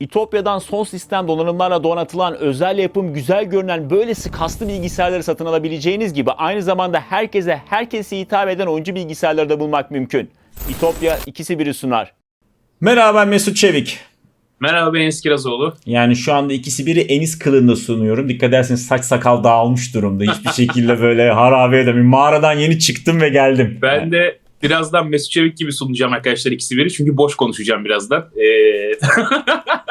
İtopya'dan son sistem donanımlarla donatılan özel yapım güzel görünen böylesi kaslı bilgisayarları satın alabileceğiniz gibi aynı zamanda herkese herkese hitap eden oyuncu bilgisayarları da bulmak mümkün. İtopya ikisi biri sunar. Merhaba ben Mesut Çevik. Merhaba ben Enis Kirazoğlu. Yani şu anda ikisi biri Enis kılığında sunuyorum. Dikkat ederseniz saç sakal dağılmış durumda. Hiçbir şekilde böyle harabe edemiyorum. Mağaradan yeni çıktım ve geldim. Ben de birazdan Mesut Çevik gibi sunacağım arkadaşlar ikisi biri. Çünkü boş konuşacağım birazdan. Ee,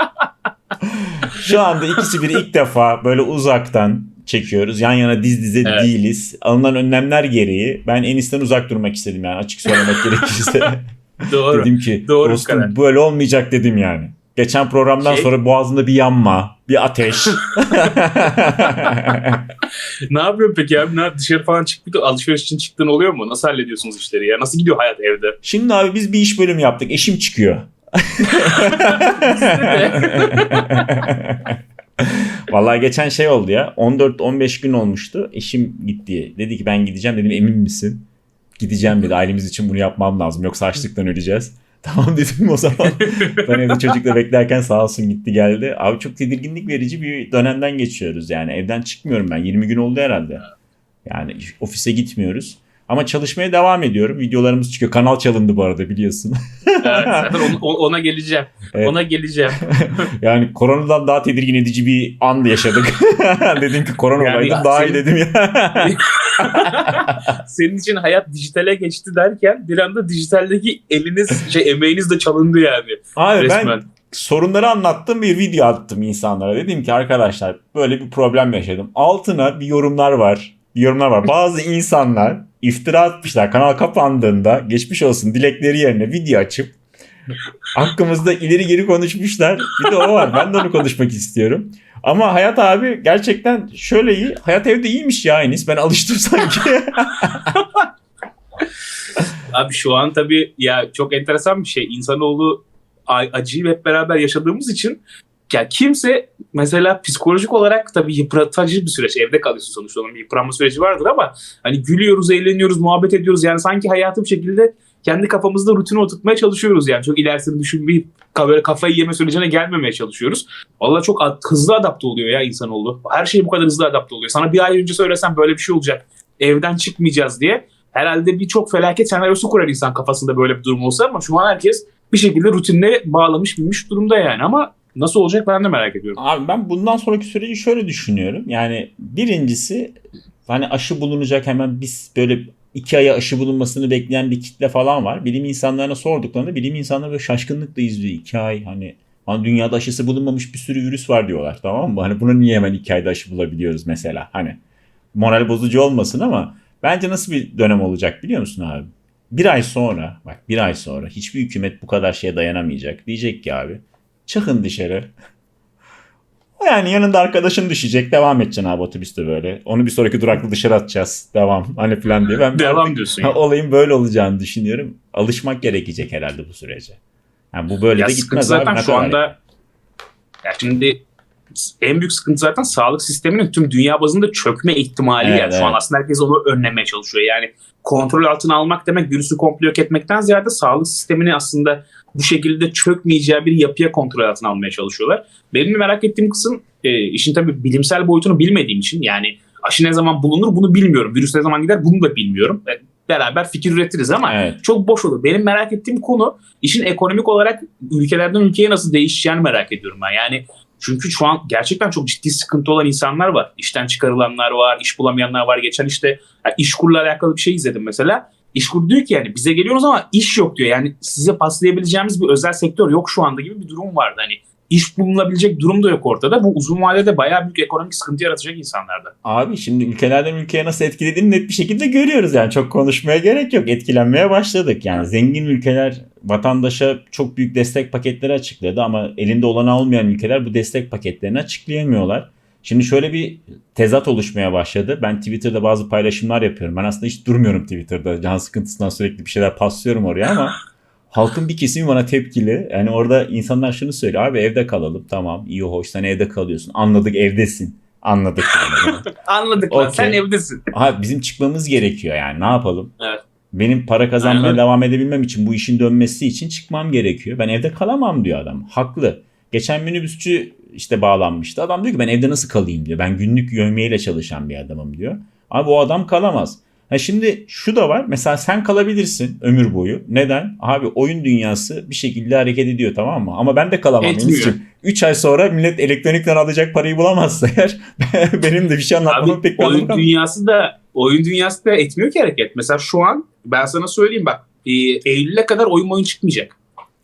Şu anda ikisi biri ilk defa böyle uzaktan çekiyoruz. Yan yana diz dize Evet. değiliz. Alınan önlemler gereği ben Enis'ten uzak durmak istedim yani açık söylemek gerekirse. doğru. dedim ki Doğru dostum karar. böyle olmayacak dedim yani. Geçen programdan Şey- sonra boğazında bir yanma, bir ateş. ne yapıyorsun peki abi? Ne, dışarı falan çıktık alışveriş için çıktığın oluyor mu? Nasıl hallediyorsunuz işleri ya? Nasıl gidiyor hayat evde? Şimdi abi biz bir iş bölümü yaptık. Eşim çıkıyor. Vallahi geçen şey oldu ya. 14-15 gün olmuştu. Eşim gitti. Dedi ki ben gideceğim. Dedim emin misin? Gideceğim dedi. Ailemiz için bunu yapmam lazım. Yoksa açlıktan öleceğiz. Tamam dedim o zaman. ben evde çocukla beklerken sağ olsun gitti geldi. Abi çok tedirginlik verici bir dönemden geçiyoruz yani. Evden çıkmıyorum ben. 20 gün oldu herhalde. Yani ofise gitmiyoruz. Ama çalışmaya devam ediyorum. Videolarımız çıkıyor. Kanal çalındı bu arada biliyorsun. Evet, ona geleceğim. Evet. Ona geleceğim. yani koronadan daha tedirgin edici bir an yaşadık. dedim ki korona Yani olaydı daha iyi senin- dedim ya. Senin için hayat dijitale geçti derken bir anda dijitaldeki eliniz, şey emeğiniz de çalındı yani. Abi ben sorunları anlattım bir video attım insanlara. Dedim ki arkadaşlar böyle bir problem yaşadım. Altına bir yorumlar var. Bir yorumlar var. Bazı insanlar iftira atmışlar. Kanal kapandığında geçmiş olsun dilekleri yerine video açıp hakkımızda ileri geri konuşmuşlar. Bir de o var. Ben de onu konuşmak istiyorum. Ama Hayat abi gerçekten şöyle iyi. Hayat evde iyiymiş ya Enis. Ben alıştım sanki. Abi şu an tabii ya çok enteresan bir şey. İnsanoğlu acıyı hep beraber yaşadığımız için ya kimse mesela psikolojik olarak tabii yıpratıcı bir süreç. Evde kalıyorsun sonuçta onun bir yıpranma süreci vardır ama hani gülüyoruz, eğleniyoruz, muhabbet ediyoruz. Yani sanki hayatı bir şekilde kendi kafamızda rutine oturtmaya çalışıyoruz yani. Çok ilerisini düşünmeyip böyle kafayı yeme sürecine gelmemeye çalışıyoruz. Valla çok hızlı adapte oluyor ya insanoğlu. Her şey bu kadar hızlı adapte oluyor. Sana bir ay önce söylesem böyle bir şey olacak. Evden çıkmayacağız diye herhalde birçok felaket senaryosu kurar insan kafasında böyle bir durum olsa ama şu an herkes bir şekilde rutinine bağlamış bilmiş durumda yani ama nasıl olacak ben de merak ediyorum. Abi ben bundan sonraki süreci şöyle düşünüyorum. Yani birincisi hani aşı bulunacak hemen biz böyle iki aya aşı bulunmasını bekleyen bir kitle falan var. Bilim insanlarına sorduklarında bilim insanları böyle şaşkınlıkla izliyor. iki ay hani hani dünyada aşısı bulunmamış bir sürü virüs var diyorlar tamam mı? Hani buna niye hemen iki ayda aşı bulabiliyoruz mesela? Hani moral bozucu olmasın ama bence nasıl bir dönem olacak biliyor musun abi? Bir ay sonra bak bir ay sonra hiçbir hükümet bu kadar şeye dayanamayacak. Diyecek ki abi çıkın dışarı yani yanında arkadaşın düşecek. Devam edeceksin abi otobüste böyle. Onu bir sonraki durakta dışarı atacağız. Devam. Hani falan diye. Ben Devam artık diyorsun yani. olayın böyle olacağını düşünüyorum. Alışmak gerekecek herhalde bu sürece. Yani bu böyle Ya de gitmez zaten abi. Şu anda ya şimdi en büyük sıkıntı zaten sağlık sisteminin tüm dünya bazında çökme ihtimali Evet, yani. Şu an evet. aslında herkes onu önlemeye çalışıyor. Yani kontrol altına almak demek virüsü komple yok etmekten ziyade sağlık sistemini aslında bu şekilde çökmeyeceği bir yapıya kontrol altına almaya çalışıyorlar. Benim merak ettiğim kısım e, işin tabii bilimsel boyutunu bilmediğim için yani aşı ne zaman bulunur bunu bilmiyorum. Virüs ne zaman gider bunu da bilmiyorum. E, beraber fikir üretiriz ama Evet. çok boş olur. Benim merak ettiğim konu işin ekonomik olarak ülkelerden ülkeye nasıl değişeceğini merak ediyorum ben. Yani çünkü şu an gerçekten çok ciddi sıkıntı olan insanlar var. İşten çıkarılanlar var, iş bulamayanlar var. Geçen işte ya işkurla alakalı bir şey izledim mesela. İşkur diyor ki yani bize geliyoruz ama iş yok diyor. Yani size paslayabileceğimiz bir özel sektör yok şu anda gibi bir durum vardı. Hani iş bulunabilecek durum da yok ortada. Bu uzun vadede bayağı büyük ekonomik sıkıntı yaratacak insanlarda. Abi şimdi ülkelerden ülkeye nasıl etkilediğini net bir şekilde görüyoruz yani. Çok konuşmaya gerek yok. Etkilenmeye başladık. Yani zengin ülkeler vatandaşa çok büyük destek paketleri açıkladı ama elinde olana olmayan ülkeler bu destek paketlerini açıklayamıyorlar. Şimdi şöyle bir tezat oluşmaya başladı. Ben Twitter'da bazı paylaşımlar yapıyorum. Ben aslında hiç durmuyorum Twitter'da. Can sıkıntısından sürekli bir şeyler paslıyorum oraya ama halkın bir kesimi bana tepkili. Yani orada insanlar şunu söylüyor. Abi evde kalalım. Tamam iyi hoş sen evde kalıyorsun. Anladık evdesin. Anladık. Yani. Anladık lan Okey. sen evdesin. Abi bizim çıkmamız gerekiyor yani. Ne yapalım? Evet. Benim para kazanmaya Aynen. devam edebilmem için bu işin dönmesi için çıkmam gerekiyor. Ben evde kalamam diyor adam. Haklı. Geçen minibüsçü işte bağlanmıştı. Adam diyor ki ben evde nasıl kalayım diyor. Ben günlük yövmeyle çalışan bir adamım diyor. Abi o adam kalamaz. Ha şimdi şu da var. Mesela sen kalabilirsin ömür boyu. Neden? Abi oyun dünyası bir şekilde hareket ediyor tamam mı? Ama ben de kalamam. Etmiyor. 3 ay sonra millet elektronikten alacak parayı bulamazsa eğer benim de bir şey anlatmamın pek bir oyun dünyası da oyun dünyası da etmiyor ki hareket. Mesela şu an ben sana söyleyeyim bak e, Eylül'e kadar oyun oyun çıkmayacak.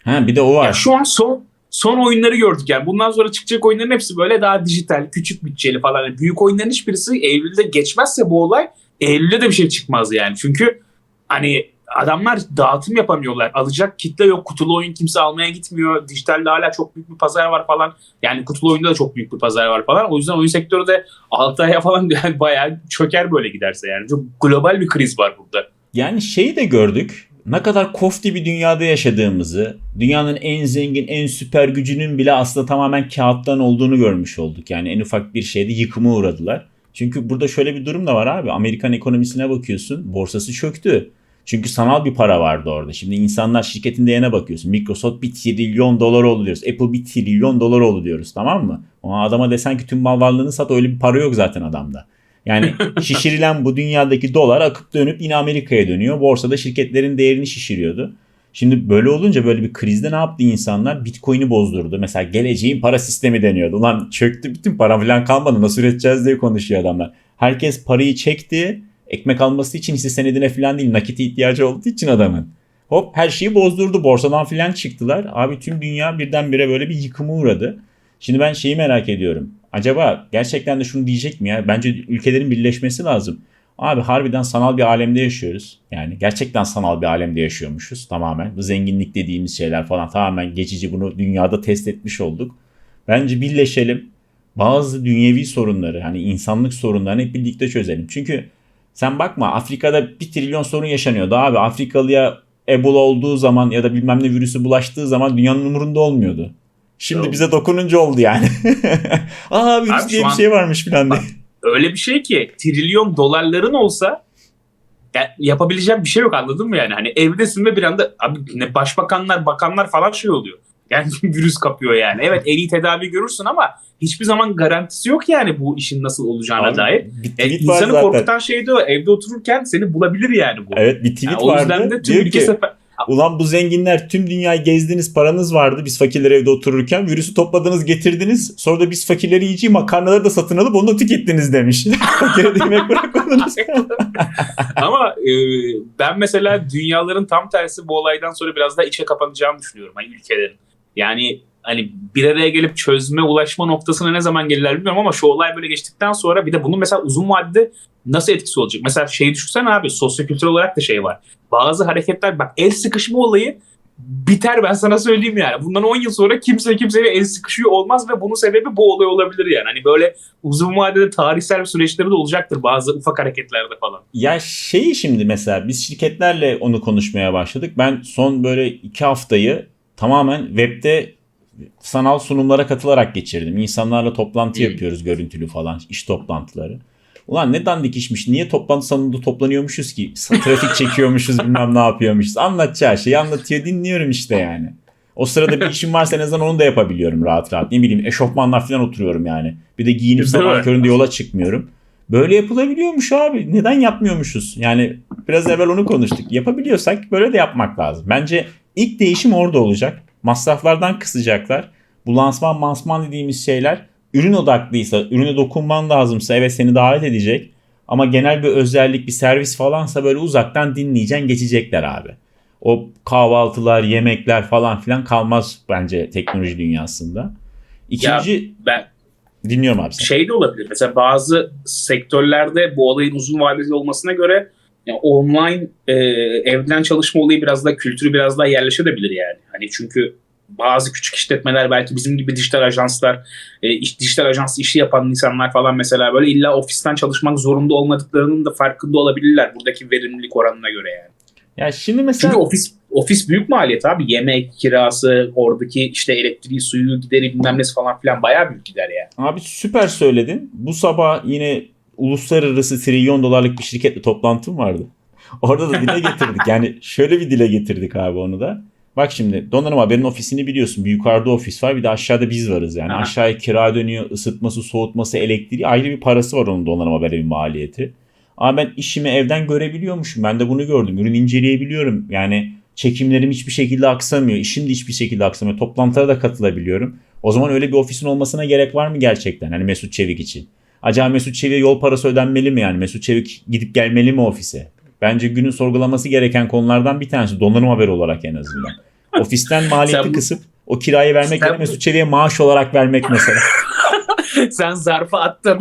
Ha bir de o Ya var. şu an son son oyunları gördük yani. Bundan sonra çıkacak oyunların hepsi böyle daha dijital, küçük bütçeli falan. Yani büyük oyunların hiçbirisi Eylül'de geçmezse bu olay Eylül'de de bir şey çıkmaz yani. Çünkü hani adamlar dağıtım yapamıyorlar. Alacak kitle yok. Kutulu oyun kimse almaya gitmiyor. Dijitalde hala çok büyük bir pazar var falan. Yani kutulu oyunda da çok büyük bir pazar var falan. O yüzden oyun sektörü de 6 aya falan yani bayağı çöker böyle giderse yani. Çok global bir kriz var burada. Yani şeyi de gördük. Ne kadar kofti bir dünyada yaşadığımızı, dünyanın en zengin, en süper gücünün bile aslında tamamen kağıttan olduğunu görmüş olduk. Yani en ufak bir şeyde yıkıma uğradılar. Çünkü burada şöyle bir durum da var abi. Amerikan ekonomisine bakıyorsun, borsası çöktü. Çünkü sanal bir para vardı orada. Şimdi insanlar şirketin değerine bakıyorsun. Microsoft bir trilyon dolar oldu diyoruz. Apple bir trilyon dolar oldu diyoruz tamam mı? Ama adama desen ki tüm mal varlığını sat öyle bir para yok zaten adamda. Yani şişirilen bu dünyadaki dolar akıp dönüp yine Amerika'ya dönüyor. Borsada şirketlerin değerini şişiriyordu. Şimdi böyle olunca böyle bir krizde ne yaptı insanlar? Bitcoin'i bozdurdu. Mesela geleceğin para sistemi deniyordu. Ulan çöktü bütün para falan kalmadı. Nasıl üreteceğiz diye konuşuyor adamlar. Herkes parayı çekti. Ekmek alması için hisse senedine falan değil nakite ihtiyacı olduğu için adamın. Hop her şeyi bozdurdu. Borsadan falan çıktılar. Abi tüm dünya birdenbire böyle bir yıkıma uğradı. Şimdi ben şeyi merak ediyorum. Acaba gerçekten de şunu diyecek mi ya? Bence ülkelerin birleşmesi lazım. Abi harbiden sanal bir alemde yaşıyoruz. Yani gerçekten sanal bir alemde yaşıyormuşuz tamamen. Bu zenginlik dediğimiz şeyler falan tamamen geçici. Bunu dünyada test etmiş olduk. Bence birleşelim. Bazı dünyevi sorunları hani insanlık sorunlarını hep birlikte çözelim. Çünkü sen bakma Afrika'da bir trilyon sorun yaşanıyordu abi. Afrikalıya Ebola olduğu zaman ya da bilmem ne virüsü bulaştığı zaman dünyanın umurunda olmuyordu. Şimdi bize dokununca oldu yani. Aa virüs Abi diye bir an- şey varmış falan diye. öyle bir şey ki trilyon dolarların olsa ya, yapabileceğim bir şey yok anladın mı yani? Hani evdesin ve bir anda abi ne başbakanlar, bakanlar falan şey oluyor. Yani virüs kapıyor yani. Evet en iyi tedavi görürsün ama hiçbir zaman garantisi yok yani bu işin nasıl olacağına Abi, dair. E, var insanı korkutan şey de o. Evde otururken seni bulabilir yani bu. Evet bir tweet Yani o yüzden vardı. de tüm ülke ki sefer... ulan bu zenginler tüm dünyayı gezdiniz paranız vardı. Biz fakirler evde otururken virüsü topladınız getirdiniz. Sonra da biz fakirleri yiyici makarnaları da satın alıp onu da tükettiniz demiş. Fakire de yemek bırakmadınız. Ama e, ben mesela dünyaların tam tersi bu olaydan sonra biraz daha içe kapanacağını düşünüyorum. Hani ülkelerin. Yani hani bir araya gelip çözme ulaşma noktasına ne zaman gelirler bilmiyorum ama şu olay böyle geçtikten sonra bir de bunun mesela uzun vadede nasıl etkisi olacak? Mesela şey düşünsene abi sosyokültürel olarak da şey var. Bazı hareketler bak el sıkışma olayı biter ben sana söyleyeyim yani. Bundan 10 yıl sonra kimse kimseyle el sıkışıyor olmaz ve bunun sebebi bu olay olabilir yani. Hani böyle uzun vadede tarihsel süreçleri de olacaktır bazı ufak hareketlerde falan. Ya şeyi şimdi mesela biz şirketlerle onu konuşmaya başladık. Ben son böyle iki haftayı tamamen webde sanal sunumlara katılarak geçirdim. İnsanlarla toplantı Hmm. yapıyoruz görüntülü falan iş toplantıları. Ulan ne dandik işmiş niye toplantı salonunda toplanıyormuşuz ki trafik çekiyormuşuz bilmem ne yapıyormuşuz. Anlatacağı şeyi anlatıyor dinliyorum işte yani. O sırada bir işim varsa en azından onu da yapabiliyorum rahat rahat. Ne bileyim eşofmanlar falan oturuyorum yani. Bir de giyinip sabah köründe yola çıkmıyorum. Böyle yapılabiliyormuş abi. Neden yapmıyormuşuz? Yani biraz evvel onu konuştuk. Yapabiliyorsak böyle de yapmak lazım. Bence ilk değişim orada olacak. Masraflardan kısacaklar. Bu lansman mansman dediğimiz şeyler ürün odaklıysa, ürüne dokunman lazımsa evet seni davet edecek. Ama genel bir özellik, bir servis falansa böyle uzaktan dinleyeceksin, geçecekler abi. O kahvaltılar, yemekler falan filan kalmaz bence teknoloji dünyasında. İkinci Ben dinliyorum abi seni. şey de olabilir. Mesela bazı sektörlerde bu olayın uzun vadeli olmasına göre yani online e, evden çalışma olayı biraz daha kültürü biraz daha yerleşebilir yani. Hani çünkü bazı küçük işletmeler belki bizim gibi dijital ajanslar, e, iş, dijital ajans işi yapan insanlar falan mesela böyle illa ofisten çalışmak zorunda olmadıklarının da farkında olabilirler buradaki verimlilik oranına göre yani. Ya şimdi mesela Çünkü ofis ofis büyük maliyet abi. Yemek, kirası, oradaki işte elektriği, suyu gideri bilmem nesi falan filan bayağı büyük gider yani. Abi süper söyledin. Bu sabah yine uluslararası trilyon dolarlık bir şirketle toplantım vardı. Orada da dile getirdik. Yani şöyle bir dile getirdik abi onu da. Bak şimdi donanım haberin ofisini biliyorsun. Bir yukarıda ofis var bir de aşağıda biz varız yani. Aha. Aşağıya kira dönüyor ısıtması soğutması elektriği ayrı bir parası var onun donanım haberi bir maliyeti. Ama ben işimi evden görebiliyormuşum. Ben de bunu gördüm. Ürün inceleyebiliyorum. Yani çekimlerim hiçbir şekilde aksamıyor. İşim de hiçbir şekilde aksamıyor. Toplantılara da katılabiliyorum. O zaman öyle bir ofisin olmasına gerek var mı gerçekten? Hani Mesut Çevik için. Acaba Mesut Çevik'e yol parası ödenmeli mi yani? Mesut Çevik gidip gelmeli mi ofise? Bence günün sorgulaması gereken konulardan bir tanesi. Donanım haberi olarak en azından. Ofisten maliyeti bu- kısıp o kirayı vermek yerine Mesut Çevik'e maaş olarak vermek mesela. Sen zarfı attın.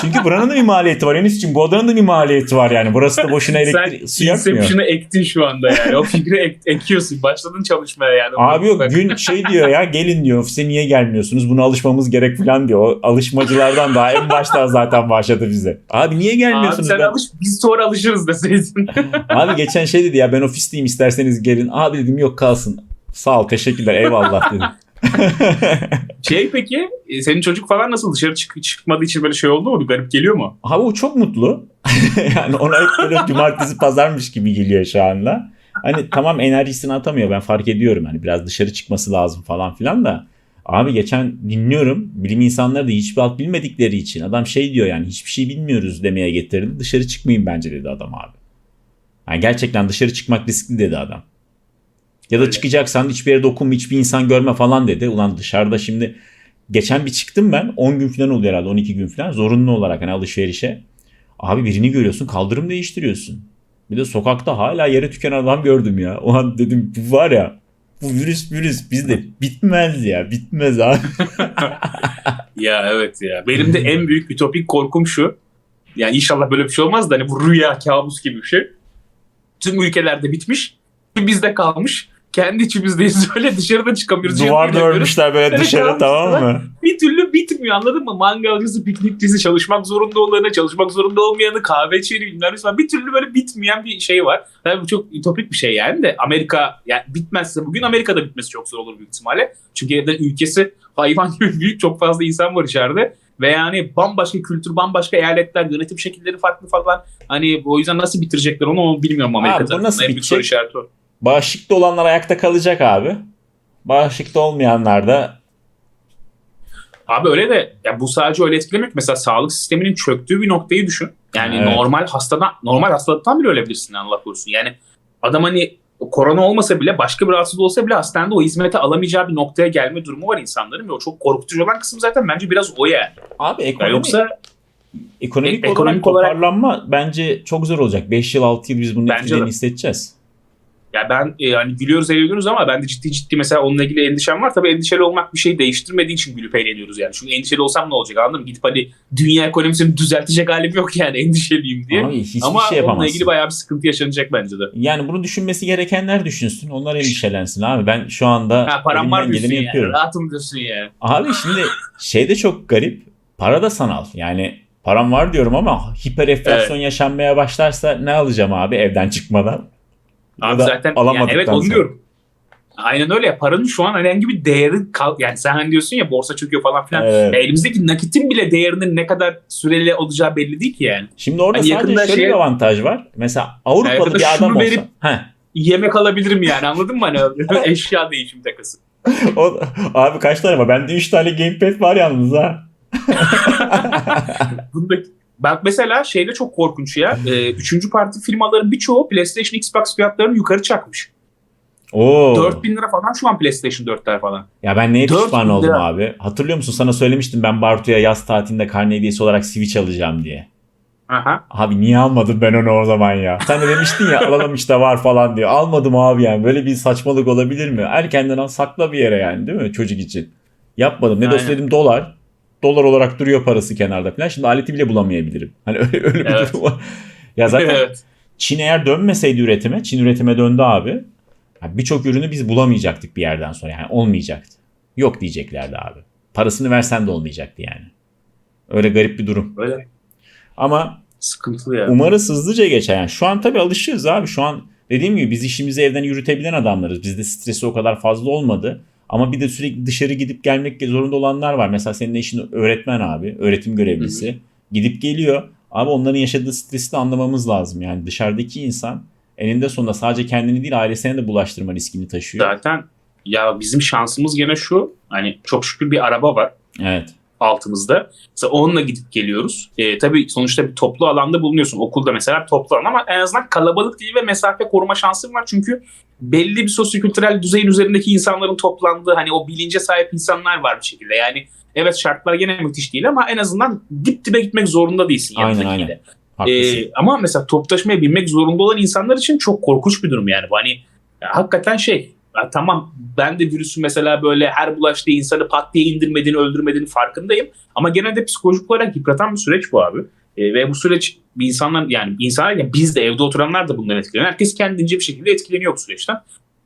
Çünkü buranın da bir maliyeti var. Enis için bu odanın da bir maliyeti var yani. Burası da boşuna elektrik su Sen yakmıyor. Inception'ı ektin şu anda yani. O fikri ek- ekiyorsun. Başladın çalışmaya yani. Abi yok gün şey diyor ya gelin diyor ofise niye gelmiyorsunuz buna alışmamız gerek falan diyor. O alışmacılardan daha en baştan zaten başladı bize. Abi niye Abi gelmiyorsunuz? sen Ben- alış, biz sonra alışırız deseydin. Abi geçen şey dedi ya ben ofisteyim isterseniz gelin. Abi dedim yok kalsın. Sağ ol teşekkürler eyvallah dedim. şey peki e, senin çocuk falan nasıl dışarı çık çıkmadığı için böyle şey oldu mu? Garip geliyor mu? Abi o çok mutlu. yani ona böyle cumartesi pazarmış gibi geliyor şu anda. Hani tamam enerjisini atamıyor ben fark ediyorum. Hani biraz dışarı çıkması lazım falan filan da. Abi geçen dinliyorum bilim insanları da hiçbir alt bilmedikleri için adam şey diyor yani hiçbir şey bilmiyoruz demeye getirdi. Dışarı çıkmayın bence dedi adam abi. Yani gerçekten dışarı çıkmak riskli dedi adam. Ya da Öyle. çıkacaksan hiçbir yere dokunma hiçbir insan görme falan dedi. Ulan dışarıda şimdi geçen bir çıktım ben 10 gün falan oluyor herhalde 12 gün falan zorunlu olarak hani alışverişe. Abi birini görüyorsun kaldırım değiştiriyorsun. Bir de sokakta hala yere tüken adam gördüm ya. O an dedim bu var ya bu virüs virüs bizde bitmez ya bitmez abi. Ya evet ya. Benim de en büyük ütopik korkum şu. Yani inşallah böyle bir şey olmaz da hani bu rüya kabus gibi bir şey. Tüm ülkelerde bitmiş. Bizde kalmış. Kendi içimizdeyiz öyle dışarıda çıkamıyoruz. Duvarda örmüşler böyle dışarı tamam, mı? Bir türlü bitmiyor anladın mı? Mangalcısı, piknikçisi, çalışmak zorunda olanı, çalışmak zorunda olmayanı, kahve içeri bilmem falan. Bir türlü böyle bitmeyen bir şey var. Tabii bu çok ütopik bir şey yani de Amerika yani bitmezse bugün Amerika'da bitmesi çok zor olur büyük ihtimalle. Çünkü evden ülkesi hayvan gibi büyük çok fazla insan var içeride. Ve yani bambaşka kültür, bambaşka eyaletler, yönetim şekilleri farklı falan. Hani o yüzden nasıl bitirecekler onu, onu bilmiyorum Amerika'da. bu nasıl büyük soru bitecek? işareti o. Bağışıklı olanlar ayakta kalacak abi. Bağışıklı olmayanlar da Abi öyle de ya bu sadece öyle etkilemek. Mesela sağlık sisteminin çöktüğü bir noktayı düşün. Yani Evet. normal hastadan normal hastalıktan bile ölebilirsin Allah korusun. Yani adam hani korona olmasa bile başka bir rahatsızlık olsa bile hastanede o hizmeti alamayacağı bir noktaya gelme durumu var insanların ve o çok korkutucu olan kısım zaten bence biraz o yani. abi ekonomi, yoksa ekonomik, e- ekonomik olarak toparlanma bence çok zor olacak. 5 yıl 6 yıl biz bunun etkilerini de. hissedeceğiz. Ya ben e, hani gülüyoruz eğleniyoruz ama ben de ciddi ciddi mesela onunla ilgili endişem var. Tabii endişeli olmak bir şey değiştirmediği için gülüp eğleniyoruz yani. Çünkü endişeli olsam ne olacak anladın mı? Gidip hani dünya ekonomisini düzeltecek halim yok yani endişeliyim diye. Abi hiçbir Ama şey onunla yapamazsın. ilgili bayağı bir sıkıntı yaşanacak bence de. Yani bunu düşünmesi gerekenler düşünsün. Onlar endişelensin abi. Ben şu anda Ha param var diyorsun yani. yapıyorum. Rahatım diyorsun yani. Abi şimdi şey de çok garip. Para da sanal. Yani param var diyorum ama hiper enflasyon yaşanmaya başlarsa ne alacağım abi evden çıkmadan? Abi zaten yani evet onu sonra. diyorum. Aynen öyle ya. Paranın şu an herhangi bir değeri kal yani sen hani diyorsun ya borsa çöküyor falan filan. Evet. Ya elimizdeki nakitin bile değerinin ne kadar süreli olacağı belli değil ki yani. Şimdi orada Hani sadece şöyle şeye- bir avantaj var. Mesela Avrupalı bir adam olsa. verip- Heh, Yemek alabilirim yani anladın mı? Hani eşya değişim takası. o, abi kaç tane var? Bende 3 tane gamepad var yalnız ha. Bunda Bak mesela şeyde çok korkunç ya. Ee, üçüncü parti firmaların birçoğu PlayStation Xbox fiyatlarını yukarı çakmış. Oo. 4000 lira falan şu an PlayStation 4'ler falan. Ya ben neye 4 pişman oldum lira. abi? Hatırlıyor musun? Sana söylemiştim ben Bartu'ya yaz tatilinde karne hediyesi olarak Switch alacağım diye. Aha. Abi niye almadım ben onu o zaman ya? Sen de demiştin ya alalım işte var falan diyor. Almadım abi yani. Böyle bir saçmalık olabilir mi? Erkenden al sakla bir yere yani değil mi çocuk için? Yapmadım. Ne de dedim dolar. Dolar olarak duruyor parası kenarda falan. Şimdi aleti bile bulamayabilirim. Hani öyle, öyle bir Evet. durum var. Ya zaten evet. Çin eğer dönmeseydi üretime, Çin üretime döndü abi. Birçok ürünü biz bulamayacaktık bir yerden sonra. Yani olmayacaktı. Yok diyeceklerdi abi. Parasını versen de olmayacaktı yani. Öyle garip bir durum. Böyle Ama sıkıntılı ya. umarız hızlıca geçer. Yani şu an tabii alışığız abi. Şu an dediğim gibi biz işimizi evden yürütebilen adamlarız. Bizde stresi o kadar fazla olmadı. Ama bir de sürekli dışarı gidip gelmek zorunda olanlar var. Mesela senin eşin öğretmen abi, öğretim görevlisi. Gidip geliyor. Abi onların yaşadığı stresi de anlamamız lazım. Yani dışarıdaki insan eninde sonunda sadece kendini değil ailesine de bulaştırma riskini taşıyor. Zaten ya bizim şansımız gene şu. Hani çok şükür bir araba var Evet. Altımızda. Mesela onunla gidip geliyoruz. E, tabii sonuçta bir toplu alanda bulunuyorsun. Okulda mesela bir toplu alan ama en azından kalabalık değil ve mesafe koruma şansın var. Çünkü belli bir sosyokültürel düzeyin üzerindeki insanların toplandığı hani o bilince sahip insanlar var bir şekilde. Yani evet şartlar gene müthiş değil ama en azından dip dibe gitmek zorunda değilsin Aynen, aynen. Ee, ama mesela toplu taşımaya binmek zorunda olan insanlar için çok korkunç bir durum yani. Bu hani ya, hakikaten şey ya, tamam ben de virüsü mesela böyle her bulaştığı insanı pat diye indirmediğini öldürmediğini farkındayım. Ama gene de psikolojik olarak yıpratan bir süreç bu abi. Ee, ve bu süreç bir insanlar yani insanlar yani biz de evde oturanlar da bundan etkileniyor. Herkes kendince bir şekilde etkileniyor bu süreçten.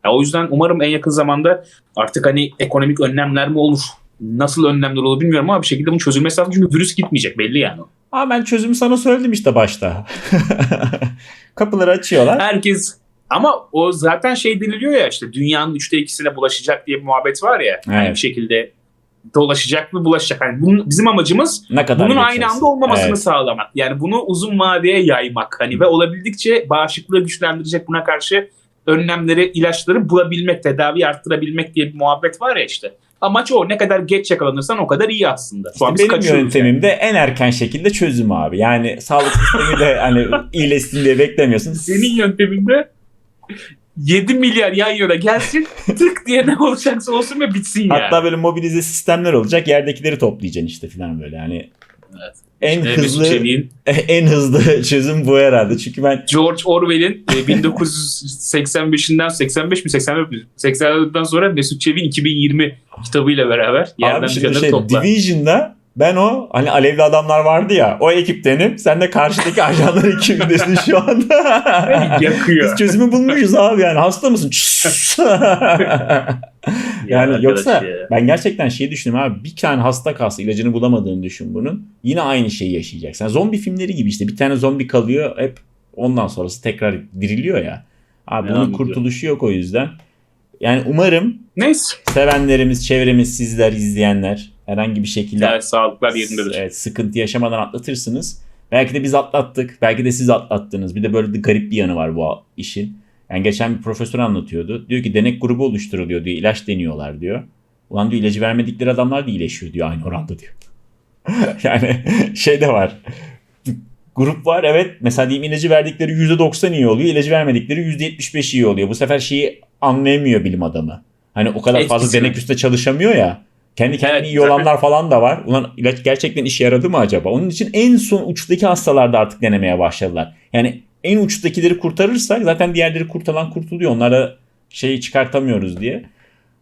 Ya, o yüzden umarım en yakın zamanda artık hani ekonomik önlemler mi olur? Nasıl önlemler olur bilmiyorum ama bir şekilde bunun çözülmesi lazım. Çünkü virüs gitmeyecek belli yani. Ama ben çözümü sana söyledim işte başta. Kapıları açıyorlar. herkes ama o zaten şey deniliyor ya işte dünyanın üçte ikisine bulaşacak diye bir muhabbet var ya. Yani Evet. bir şekilde dolaşacak mı bulaşacak. Yani bunun, bizim amacımız Ne kadar bunun aynı anda olmamasını Evet. sağlamak. Yani bunu uzun vadeye yaymak. Hani ve olabildikçe bağışıklığı güçlendirecek buna karşı önlemleri, ilaçları bulabilmek, tedavi arttırabilmek diye bir muhabbet var ya işte. Amaç o. Ne kadar geç yakalanırsan o kadar iyi aslında. Şu İşte benim kaçıyoruz yöntemim de en erken şekilde çözüm abi. Yani sağlık sistemi de hani iyileşsin diye beklemiyorsun. Senin yönteminde 7 milyar yan yana gelsin tık diye ne olacaksa olsun ve bitsin yani. Hatta böyle mobilize sistemler olacak. Yerdekileri toplayacaksın işte falan böyle. Hani Evet. en Ee, hızlı Mesut Çevik'in, en hızlı çözüm bu herhalde. Çünkü ben George Orwell'in e, 1985'inden 85 mi 84 mi 84'den sonra Mesut Çevik'in 2020 kitabıyla beraber yerden abi şimdi şey topla. Division'da ben o hani alevli adamlar vardı ya o ekiptenim. Sen de karşıdaki ajanlar ekibindesin şu anda. Yakıyor. Biz çözümü bulmuşuz abi yani hasta mısın? yani Ya yoksa ya. ben gerçekten şey düşünüyorum abi bir tane hasta kalsa ilacını bulamadığını düşün bunun. Yine aynı şeyi yaşayacaksın. Yani zombi filmleri gibi işte bir tane zombi kalıyor hep ondan sonrası tekrar diriliyor ya. Abi Devam bunun ediyor. kurtuluşu yok o yüzden. Yani umarım Neyse. sevenlerimiz, çevremiz, sizler, izleyenler herhangi bir şekilde Evet, sağlıklar yerindedir. Evet, sıkıntı yaşamadan atlatırsınız. Belki de biz atlattık. Belki de siz atlattınız. Bir de böyle de garip bir yanı var bu işin. Yani geçen bir profesör anlatıyordu. Diyor ki denek grubu oluşturuluyor diyor. ilaç deniyorlar diyor. Ulan diyor ilacı vermedikleri adamlar da iyileşiyor diyor aynı oranda diyor. yani şey de var. Grup var evet. Mesela diyeyim ilacı verdikleri %90 iyi oluyor. ilacı vermedikleri %75 iyi oluyor. Bu sefer şeyi anlayamıyor bilim adamı. Hani o kadar fazla Etkisini. denek üstte çalışamıyor ya. Kendi kendine Evet, iyi olanlar falan da var. Ulan ilaç gerçekten işe yaradı mı acaba? Onun için en son uçtaki hastalarda artık denemeye başladılar. Yani en uçtakileri kurtarırsak zaten diğerleri kurtulan kurtuluyor. Onlara şeyi çıkartamıyoruz diye.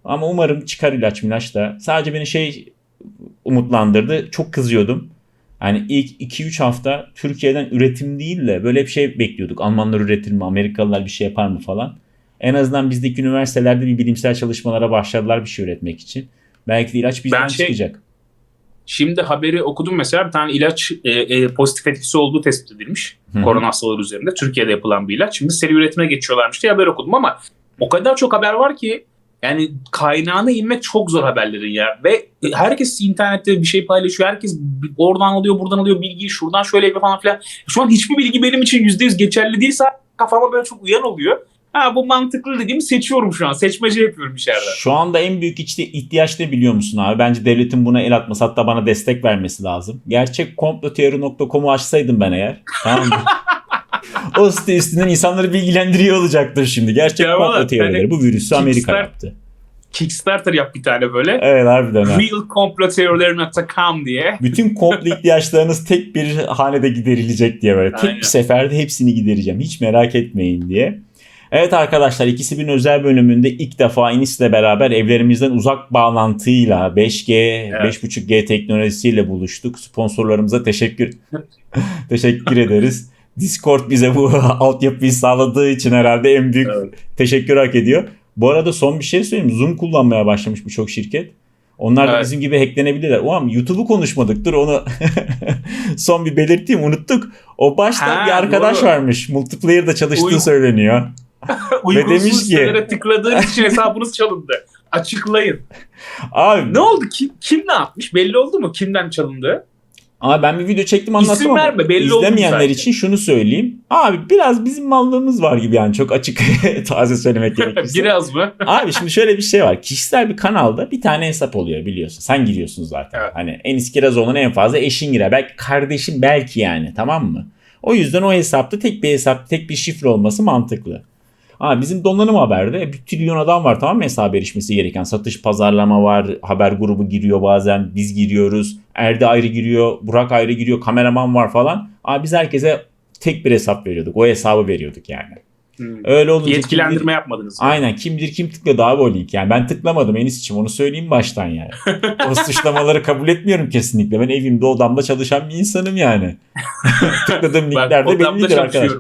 Ama umarım çıkar ilaç milaç da. Sadece beni şey umutlandırdı. Çok kızıyordum. Yani ilk 2-3 hafta Türkiye'den üretim değil de böyle bir şey bekliyorduk. Almanlar üretir mi, Amerikalılar bir şey yapar mı falan. En azından bizdeki üniversitelerde bir bilimsel çalışmalara başladılar bir şey üretmek için. Belki de ilaç bizden Ben şey- çıkacak. Şimdi haberi okudum mesela bir tane ilaç e, e, pozitif etkisi olduğu tespit edilmiş. Hı hı. Korona hastaları üzerinde. Türkiye'de yapılan bir ilaç. Şimdi seri üretime geçiyorlarmış diye haber okudum ama o kadar çok haber var ki yani kaynağına inmek çok zor haberlerin ya. Ve herkes internette bir şey paylaşıyor. Herkes oradan alıyor, buradan alıyor bilgiyi, şuradan şöyle yapıyor falan filan. Şu an hiçbir bilgi benim için %100 geçerli değilse kafama böyle çok uyan oluyor. Ha bu mantıklı dediğimi seçiyorum şu an. Seçmece yapıyorum içeride. Şu anda en büyük içte ihtiyaç ne biliyor musun abi? Bence devletin buna el atması hatta bana destek vermesi lazım. Gerçekkomploteori.com'u açsaydım ben eğer. Tamam mı? o site üstünden insanları bilgilendiriyor olacaktır şimdi. Gerçek Ya komplo teorileri. Bu virüsü Amerika yaptı. Kickstarter yap bir tane böyle. Evet harbiden ha. realcomplotheory.com diye. Bütün komplo ihtiyaçlarınız tek bir hanede giderilecek diye böyle. Tek Aynen. bir seferde hepsini gidereceğim. Hiç merak etmeyin diye. Evet arkadaşlar ikisi bin özel bölümünde ilk defa Enis'le beraber evlerimizden uzak bağlantıyla 5G, 5.5G teknolojisiyle buluştuk. Sponsorlarımıza teşekkür teşekkür ederiz. Discord bize bu altyapıyı sağladığı için herhalde en büyük Evet. teşekkür hak ediyor. Bu arada son bir şey söyleyeyim. Zoom kullanmaya başlamış birçok şirket. Onlar da Evet. bizim gibi hacklenebilirler. O an YouTube'u konuşmadık. Dur onu son bir belirteyim. Unuttuk. O başta Ha, bir arkadaş doğru. varmış. Multiplayer'da çalıştığı Uy- söyleniyor. Uygunsuz demiş ki- sitelere tıkladığınız için hesabınız çalındı. Açıklayın. Abi Ne oldu? Kim, kim ne yapmış? Belli oldu mu? Kimden çalındı? Ama ben bir video çektim İsim anlattım ama verme, belli izlemeyenler için şunu söyleyeyim. Abi biraz bizim mallığımız var gibi yani çok açık taze söylemek gerekirse. Biraz mı? Abi şimdi şöyle bir şey var. Kişisel bir kanalda bir tane hesap oluyor biliyorsun. Sen giriyorsun zaten. Evet. Hani Enis Kirazoğlu'na en fazla eşin girer. Belki kardeşin belki yani tamam mı? O yüzden o hesapta tek bir hesap, tek bir şifre olması mantıklı. Aa, bizim donanım haberde bir trilyon adam var tamam mı hesaba erişmesi gereken. Satış, pazarlama var, haber grubu giriyor bazen, biz giriyoruz. Erdi ayrı giriyor, Burak ayrı giriyor, kameraman var falan. Aa, biz herkese tek bir hesap veriyorduk. O hesabı veriyorduk yani. Hmm. Öyle olunca Yetkilendirme yapmadınız. mı? Aynen kim bilir kim tıkladı abi o link yani. Ben tıklamadım Enis'ciğim onu söyleyeyim baştan yani. o suçlamaları kabul etmiyorum kesinlikle. Ben evimde odamda çalışan bir insanım yani. Tıkladığım Ben linkler de odamda bellidir arkadaş.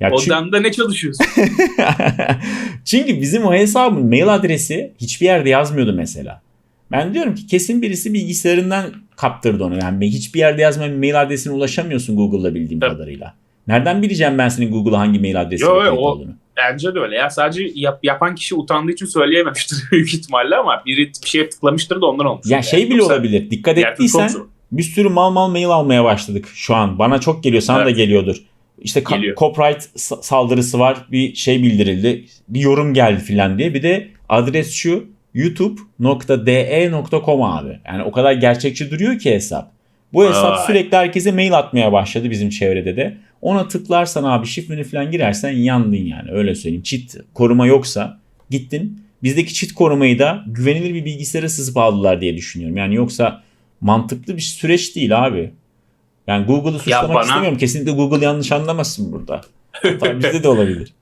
Ya çünkü, Odamda ne çalışıyorsun? çünkü bizim o hesabın mail adresi hiçbir yerde yazmıyordu mesela. Ben diyorum ki kesin birisi bilgisayarından kaptırdı onu. Yani hiçbir yerde yazmayan mail adresine ulaşamıyorsun Google'la bildiğim Tabii. kadarıyla. Nereden bileceğim ben senin Google'a hangi mail adresiyle Yo, yo, o- olduğunu? Bence de öyle ya. Sadece yap- yapan kişi utandığı için söyleyememiştir büyük ihtimalle ama biri bir şeye tıklamıştır da ondan olmuş. Ya şey bile Yoksa olabilir. Dikkat ettiysen bir sürü mal mal mail almaya başladık şu an. Bana çok geliyor. Sana Evet. da geliyordur. İşte Geliyor. copyright sa- saldırısı var. Bir şey bildirildi. Bir yorum geldi filan diye. Bir de adres şu youtube.de.com abi. Yani o kadar gerçekçi duruyor ki hesap. Bu hesap Vay. sürekli herkese mail atmaya başladı bizim çevrede de. Ona tıklarsan abi şifreni falan girersen yandın yani öyle söyleyeyim. Cheat koruma yoksa gittin. Bizdeki cheat korumayı da güvenilir bir bilgisayara sızıp aldılar diye düşünüyorum. Yani yoksa mantıklı bir süreç değil abi. Yani Google'ı suçlamak bana- istemiyorum. Kesinlikle Google yanlış anlamasın burada. Hatta bizde de olabilir.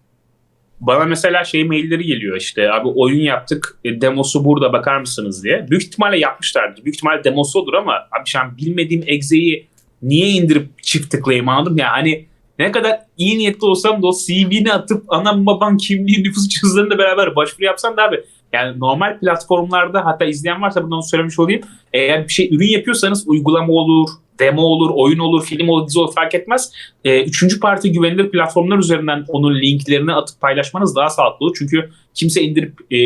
Bana mesela şey mailleri geliyor işte abi oyun yaptık e, demosu burada bakar mısınız diye. Büyük ihtimalle yapmışlardır. Büyük ihtimalle demosu olur ama abi şu an bilmediğim egzeyi niye indirip çift tıklayayım anladım ya hani ne kadar iyi niyetli olsam da o CV'ni atıp anam babam kimliği nüfus cüzdanıyla beraber başvuru yapsam da abi yani normal platformlarda hatta izleyen varsa buradan söylemiş olayım. Eğer bir şey ürün yapıyorsanız uygulama olur, demo olur, oyun olur, film olur, dizi olur fark etmez. E, üçüncü parti güvenilir platformlar üzerinden onun linklerini atıp paylaşmanız daha sağlıklı olur. Çünkü kimse indirip e,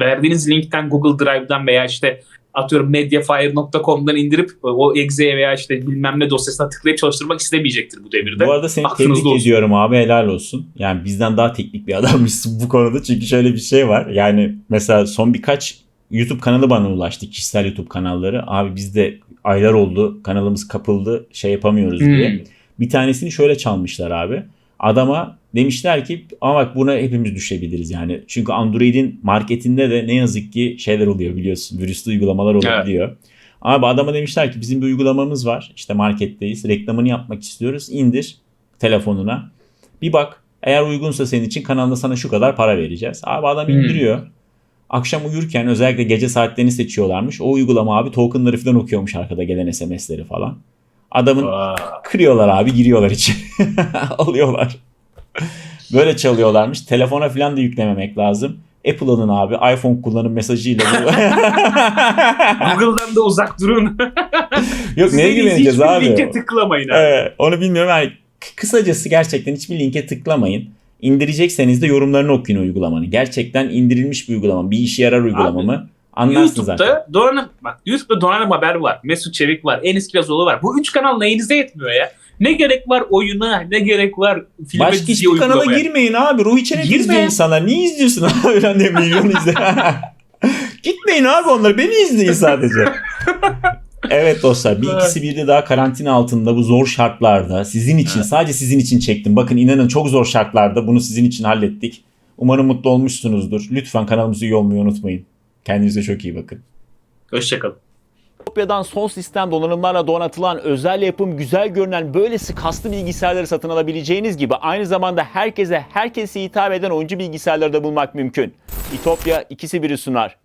verdiğiniz linkten Google Drive'dan veya işte atıyorum mediafire.com'dan indirip e, o exe'ye veya işte bilmem ne dosyasına tıklayıp çalıştırmak istemeyecektir bu devirde. Bu arada seni Aklınızda tebrik olsun. ediyorum abi helal olsun. Yani bizden daha teknik bir adammışsın bu konuda. Çünkü şöyle bir şey var. Yani mesela son birkaç YouTube kanalı bana ulaştı. Kişisel YouTube kanalları. Abi bizde aylar oldu. Kanalımız kapıldı. Şey yapamıyoruz diye. Hmm. Bir tanesini şöyle çalmışlar abi. Adama demişler ki ama bak buna hepimiz düşebiliriz yani. Çünkü Android'in marketinde de ne yazık ki şeyler oluyor biliyorsun. Virüslü uygulamalar olabiliyor. Abi adama demişler ki bizim bir uygulamamız var. İşte marketteyiz. Reklamını yapmak istiyoruz. İndir telefonuna. Bir bak eğer uygunsa senin için kanalda sana şu kadar para vereceğiz. Abi adam Hmm. Akşam uyurken özellikle gece saatlerini seçiyorlarmış. O uygulama abi tokenları falan okuyormuş arkada gelen SMS'leri falan. Adamın Aa, Kırıyorlar abi giriyorlar içeri. Alıyorlar. Böyle çalıyorlarmış. Telefona falan da yüklememek lazım. Apple alın abi. iPhone kullanım mesajıyla. Google'dan da uzak durun. Yok neye güveneceğiz abi? linke tıklamayın abi. Evet, onu bilmiyorum. Yani kısacası gerçekten hiçbir linke tıklamayın. İndirecekseniz de yorumlarını okuyun uygulamanın. Gerçekten indirilmiş bir uygulama. Bir işe yarar uygulama Abi, mı? Anlarsın zaten. YouTube'da Donanım, bak YouTube'da Donanım Haber var. Mesut Çevik var. Enis Kirazoğlu var. Bu üç kanal neyinize yetmiyor ya? Ne gerek var oyuna? Ne gerek var filme Başka hiçbir kanala girmeyin abi. Ruhi Çenet Girme. insanlar. Niye izliyorsun abi? Ben de milyon izle. Gitmeyin abi onları. Beni izleyin sadece. evet dostlar bir ikisi bir de daha karantina altında bu zor şartlarda sizin için Evet. sadece sizin için çektim. Bakın inanın çok zor şartlarda bunu sizin için hallettik. Umarım mutlu olmuşsunuzdur. Lütfen kanalımıza üye olmayı unutmayın. Kendinize çok iyi bakın. Hoşçakalın. Topya'dan son sistem donanımlarla donatılan özel yapım güzel görünen böylesi kaslı bilgisayarları satın alabileceğiniz gibi aynı zamanda herkese herkese hitap eden oyuncu bilgisayarları da bulmak mümkün. İtopya ikisi biri sunar.